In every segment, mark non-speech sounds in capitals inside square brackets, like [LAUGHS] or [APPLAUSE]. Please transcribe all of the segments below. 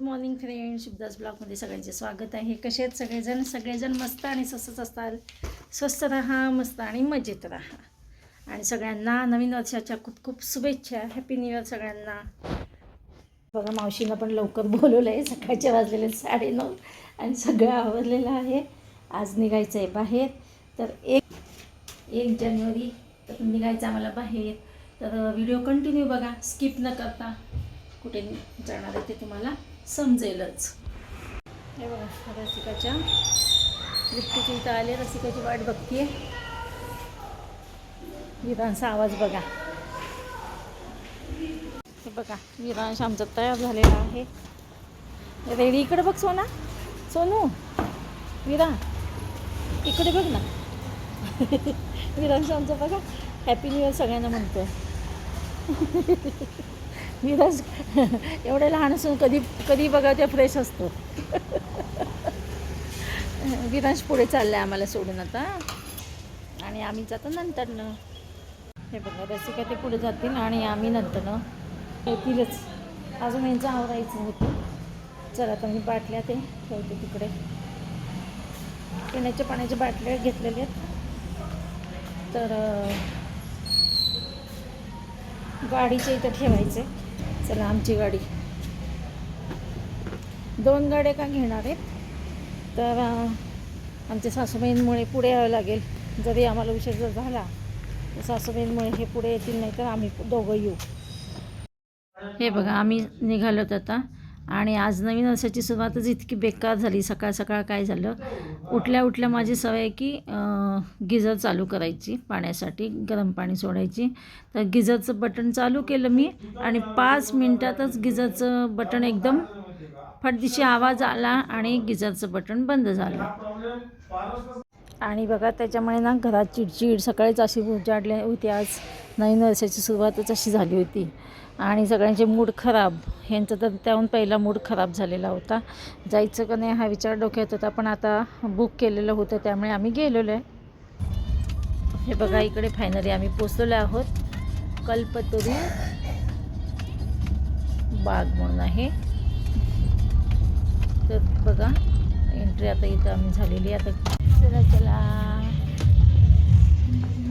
Good morning friend Shivdas ब्लॉगमध्ये सगळ्यांचे स्वागत आहे. कसे आहेत सगळेजण? सगळेजण मस्त आणि स्वस्तच असतात स्वस्त राहा मस्त आणि मजेत राहा. आणि सगळ्यांना नवीन वर्षाच्या खूप खूप शुभेच्छा. हॅपी न्यू इयर सगळ्यांना. बघा मावशीनं पण लवकर बोलवलं आहे सकाळचे वाजलेले साडेनऊ आणि सगळं आवरलेलं आहे. आज निघायचं आहे बाहेर. तर एक एक जानेवारी तर निघायचं आम्हाला बाहेर. तर व्हिडिओ कंटिन्यू बघा. स्किप न करता कुठे जाणार आहे ते तुम्हाला. समजेलच. हे बघा रसिकाच्या लिफ्टीची इथं आले रसिकाची वाट बघतीये. विधानचा आवाज बघा. हे बघा विरांश आमचा तयार झालेला आहे. रेडी इकडे बघ सोना. सोनू विरा इकडे बघ ना. [LAUGHS] विरांश आमचा बघा हॅपी न्यू इयर सगळ्यांना म्हणतोय. [LAUGHS] विराज एवढे लहान असून कधी कधी बघा ते फ्रेश असतो. विरांश पुढे चाललं आहे आम्हाला सोडून आता. आणि आम्ही जातो नंतरनं. हे बघा रसिका ते पुढे जातील आणि आम्ही नंतरनं येतीलच. अजून यांचं आवरायचं होतं. चला आता मी बाटल्या ते ठेवते तिकडे. पिण्याच्या पाण्याच्या बाटल्या घेतलेल्या आहेत. तर गाडीच्या इथं ठेवायचे चला आमची गाडी. दोन गाड्या का घेणार आहेत? तर आमच्या सासूबाईंमुळे पुढे यावं लागेल. जरी आम्हाला उशीर जर झाला तर सासूबाईंमुळे हे पुढे येतील नाही तर आम्ही दोघं येऊ. हे बघा आम्ही निघालो आता. आणि आज नवीन वर्षाची सुरुवातच इतकी बेकार झाली. सकाळ सकाळ काय झालं? उठल्या उठल्या माझी सवय आहे की गिजर गिझर चालू करायची पाण्यासाठी गरम पाणी सोडायची. तर गिझरचं बटन चालू केलं मी आणि पाच मिनटातच गिझरचं बटन एकदम फटदिशी आवाज आला आणि गिझरचं बटन बंद झालं. आणि बघा त्याच्यामुळे ना घरात चिडचिड सकाळीच अशी उजाडली होती आज. नवीन वर्षाची सुरुवातच अशी झाली होती. आणि सगळ्यांचे मूड खराब. ह्यांचा तर त्याहून पहिला मूड खराब झालेला होता. जायचं का नाही हा विचार डोक्यात होता पण आता बुक केलेलं होतं त्यामुळे आम्ही गेलेलो आहे. हे बघा इकडे फायनली आम्ही पोचलेलो आहोत. कल्पतरू बाग म्हणून आहे. तर बघा एंट्री आता इथं आम्ही झालेली आहे. आता चला चला.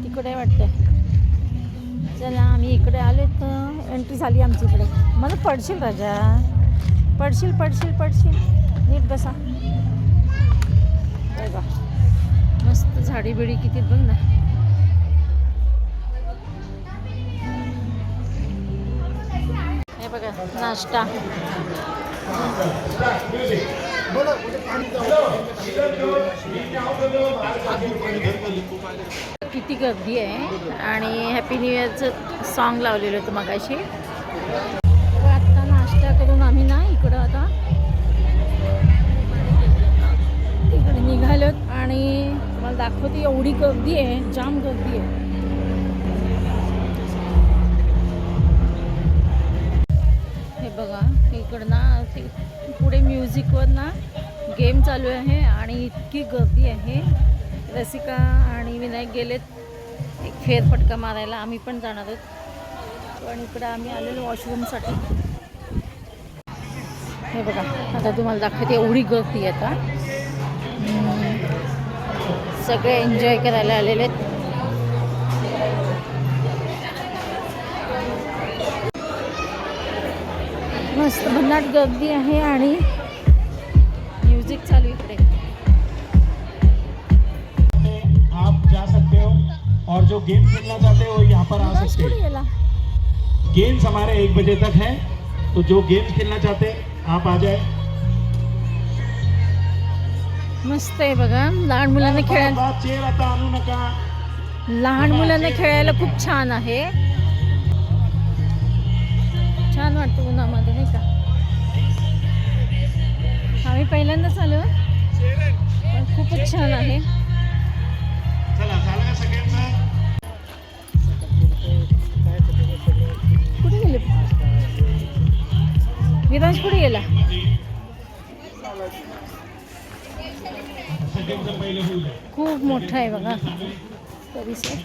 तिकडे वाटतं चला आम्ही इकडे आले तर एंट्री झाली आमची इकडे. मला पडशील राजा. पडशील पडशील पडशील. नीट बसा. बघा मस्त झाडी बिडी किती बघ ना. हे बघा नाश्ता. किती गर्दी आहे आणि हॅपी न्यू इयरचं सॉन्ग लावलेलं होतं मगाशी. तेव्हा आत्ता नाश्ता करून आम्ही ना इकडं आता इकडे निघालोत आणि तुम्हाला दाखवते एवढी गर्दी आहे जाम गर्दी आहे. हे बघा इकडं ना ते म्युझिकवर ना गेम चालू आहे आणि इतकी गर्दी आहे. रसिका आणि विनायक गेलेत. एक फेरफटका मारायला आम्ही पण जाणार आहोत. पण इकडं आम्ही आलेलो वॉशरूमसाठी. हे बघा आता तुम्हाला दाखवते एवढी गर्दी आहे आता. सगळे एन्जॉय करायला आलेले आहेत. मस्त भन्नाट गर्दी आहे आणि म्युझिक चालू इकडे. आप जा सकते हो और जो गेम खेलना चाहते हो यहाँ पर आ सकते हैं। गेम्स हमारे एक बजे तक है तो जो गेम्स खेलना चाहते हैं आप आ जाए। मस्त आहे बघा लहान मुलांना खेळायला चेर आता आणू नका। लहान मुलांना खेळायला खूप छान आहे. छान वाटतं उन्हामध्ये नाही का? आम्ही पहिल्यांदाच आलो पण खूपच छान आहे. कुठे गेले? विरांश कुठे गेला? खूप मोठा आहे बघा. परिसर.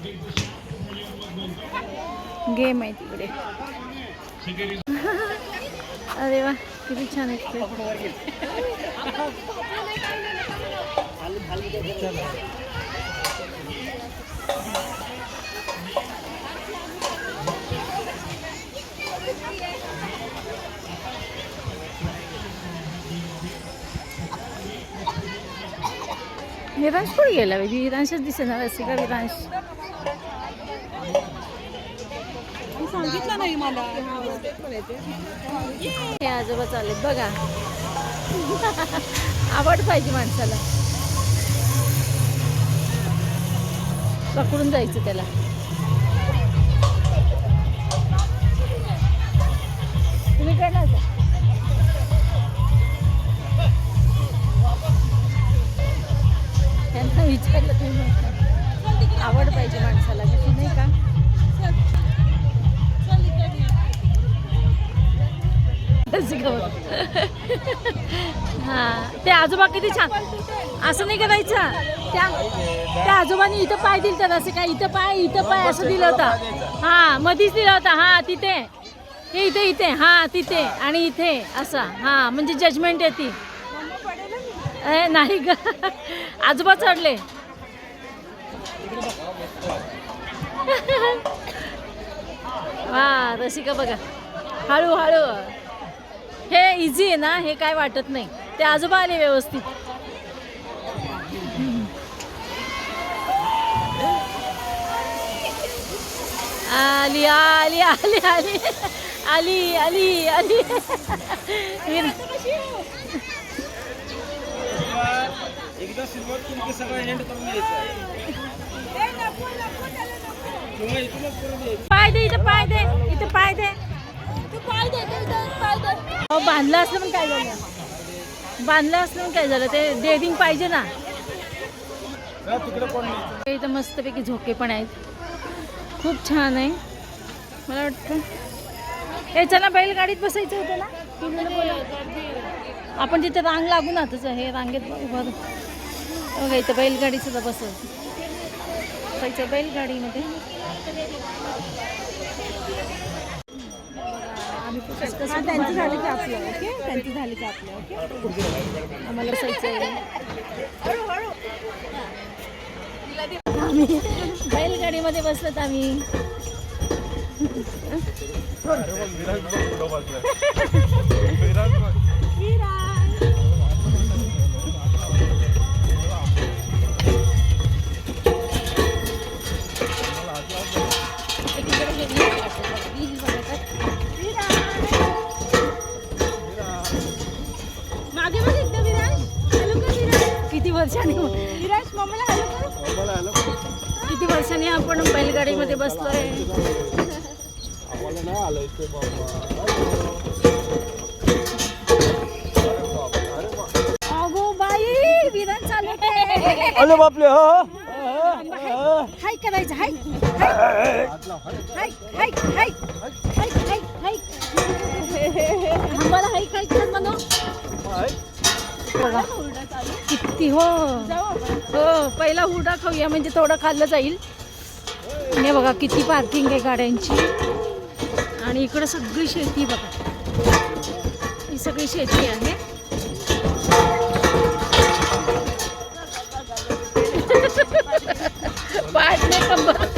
गेम आहे तिकडे. [LAUGHS] अरे वा. किती छान आहेत ते विरांश कुठे गेला बाई विरांशच दिसेना रसिका विरांश सांगितलं नाही मला. हे आजोबा चालेल बघा. आवड पाहिजे माणसाला. पकडून जायचं त्याला. तुम्ही काय ना त्यांना विचारलं तुम्ही आवड पाहिजे माणसाला की नाही का? हा ते आजोबा किती छान. असं नाही करायचं त्या त्या आजोबांनी इथं पाय दिलं तर असं काय इथं पाय इथं पाय असं दिलं होतं. हा मधीच दिलं होतं. हा तिथे. हे इथे इथे. हा तिथे आणि इथे. असं. हा म्हणजे जजमेंट येते ए, नाही ग. आजोबा चढले. वा रसिका बघा. हळू हळू हे इझी आहे ना हे काय वाटत नाही. ते आजोबा आले व्यवस्थित. आली आली आली आली. आली आली आली. एकदा सुरुवात सगळं करून पाय दे इथं पाय दे इथं पाय दे. बांधलं असलं पण काय झालं? बांधलं असलं पण काय झालं? ते डेअरिंग पाहिजे ना. इथं मस्तपैकी झोके पण आहेत. खूप छान आहे. मला वाटतं. हे चला बैलगाडीत बसायचं होतं ना. आपण तिथे रांग लागू ना तसं हे रांगेत उभं. बघा इथं बैलगाडी सुद्धा बसव बसायचं बैलगाडीमध्ये. हां त्यांचं झालं की आपलं ओके? त्यांचं झालं की आपलं ओके? आम्हाला बसायचं आम्ही बैलगाडीमध्ये बसलोत आम्ही. एकीकडे वर्षांनी किती वर्षांनी आपण बैलगाडीमध्ये आलं इथे अगो बाई विधान आहे. अरे बापले हो हाय करायचं हाय हाय हाय हाय हाय हाय हाय. आम्हाला हाय काय करत म्हणू बघा. किती हो. हो पहिला हुडा खाऊया म्हणजे थोडं खाल्लं जाईल. हे बघा किती पार्किंग आहे गाड्यांची. आणि इकडं सगळी शेती बघा. ही सगळी शेती आहे. [LAUGHS] पाठ नाही कंबर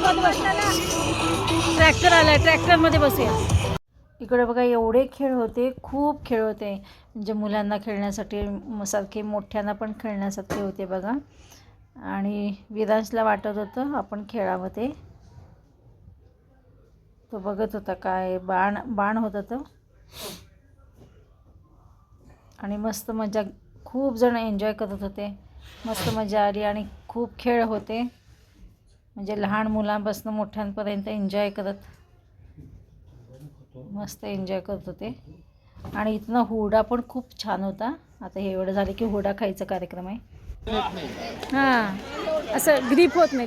ट्रॅक्टरमध्ये बसला आलाय बसूया. इकडे बघा एवढे खेळ होते खूप खेळ होते. म्हणजे मुलांना खेळण्यासाठी सारखे मोठ्यांना पण खेळण्यासारखे होते बघा. आणि विरांशला वाटत होतं आपण खेळावं ते. तो बघत होता काय बाण बाण होतं तो आणि मस्त मजा खूप जण एन्जॉय करत होते. मस्त मजा आली आणि खूप खेळ होते. म्हणजे लहान मुलांपासून मोठ्यांपर्यंत एन्जॉय करत मस्त एन्जॉय करत होते. आणि इथनं हुरडा पण खूप छान होता. आता हे एवढं झालं की हुरडा खायचा कार्यक्रम आहे. हां. असं ग्रीप होत नाही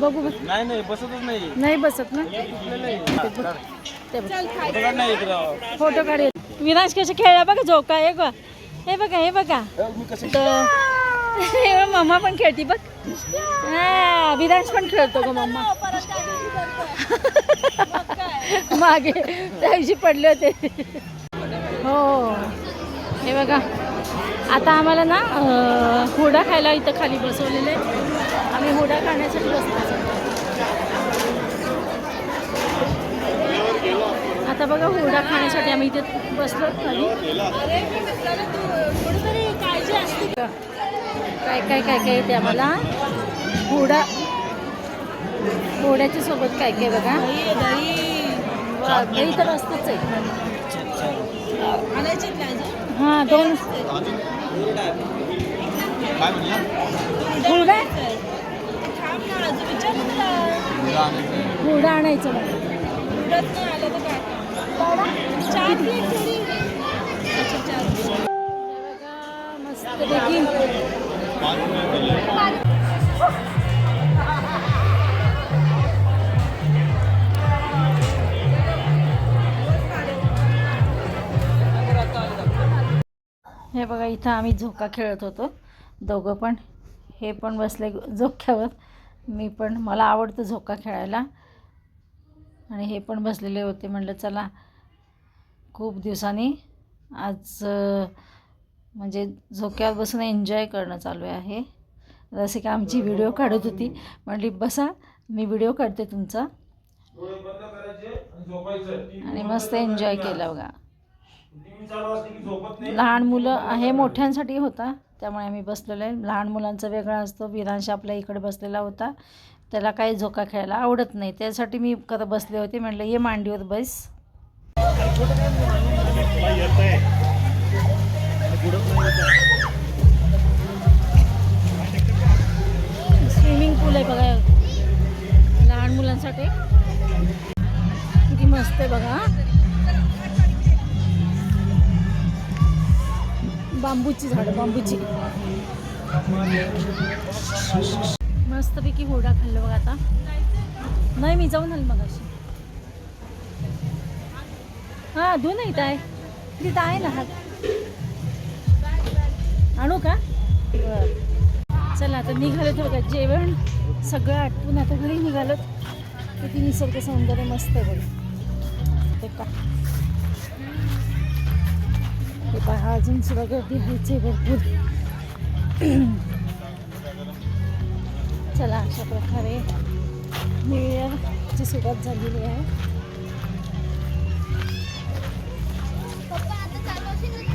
बघू. नाही नाही बसतच नाही. नाही बसत ना? आहे. फोटो काढ नाही इकडं. फोटो काढूया. विनाश कसे खेळला बघा झोका हे बघा. हे बघा हे बघा. कसं तर [LAUGHS] हे मम्मा पण खेळती बघ. हा पण खेळतो ग मम्मा [LAUGHS] मागे त्या पडले होते. हो. हे बघा. आता आम्हाला ना हुडा खायला इथं खाली बसवलेलं आहे. आम्ही हुडा खाण्यासाठी बसलो आता बघा हुरडा खाण्यासाठी आम्ही इथे बसलो खाली. काय काय काय काय येते आम्हाला? हुरडा. हुरड्याच्या सोबत काय काय बघा? दही तर असतंच आहे. हां दोन. हुरडा? आणायचं ना हुरडा आणायचं मला हे बघा इथं आम्ही झोका खेळत होतो. दोघं पण. हे पण बसले झोक्यावर. मी पण. मला आवडतं झोका खेळायला. आणि हे पण बसलेले होते. म्हटलं चला खूप दिवसांनी आज म्हणजे झोक्यावर बसून एन्जॉय करणं चालू आहे. जसे की आमची व्हिडिओ काढत होती. म्हटली बसा मी व्हिडिओ काढते तुमचा. आणि मस्त एन्जॉय केला बघा. लहान मुलं हे मोठ्यांसाठी होता. त्यामुळे आम्ही बसलेलो आहे. लहान मुलांचा वेगळा असतो. विरांश आपल्या इकडे बसलेला होता. त्याला काही झोका खेळायला आवडत नाही. त्यासाठी मी कदा बसले होते. म्हटलं ये मांडीवर बस. स्विमिंग पूल आहे बघा. लहान मुलांसाठी. किती मस्त आहे बघा. बांबूची झाडं बांबूची. मस्तपैकी होडा खाल्लं बघा आता. नाही मी जाऊन आली मग अशी हां धुवून इथं आहे तिथं आहे ना हात आणू का? बरं. चला आता निघालो तर बघा जेवण. सगळं आटपून आता घरी निघालो किती निसर्ग सौंदर्य मस्त आहे ते का हे पहा अजून सुद्धा गर्दी व्हायची आहे भरपूर. चला अशा प्रकारे न्यू इयरची सुरुवात झालेली आहे.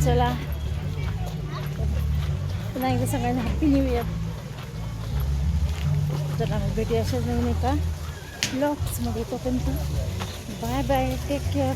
चला. पुन्हा एकदा सगळ्यांना हॅपी न्यू इयर चला मग भेटी अशाच नवीन एका ब्लॉग्समध्ये तोपर्यंत. Bye bye take care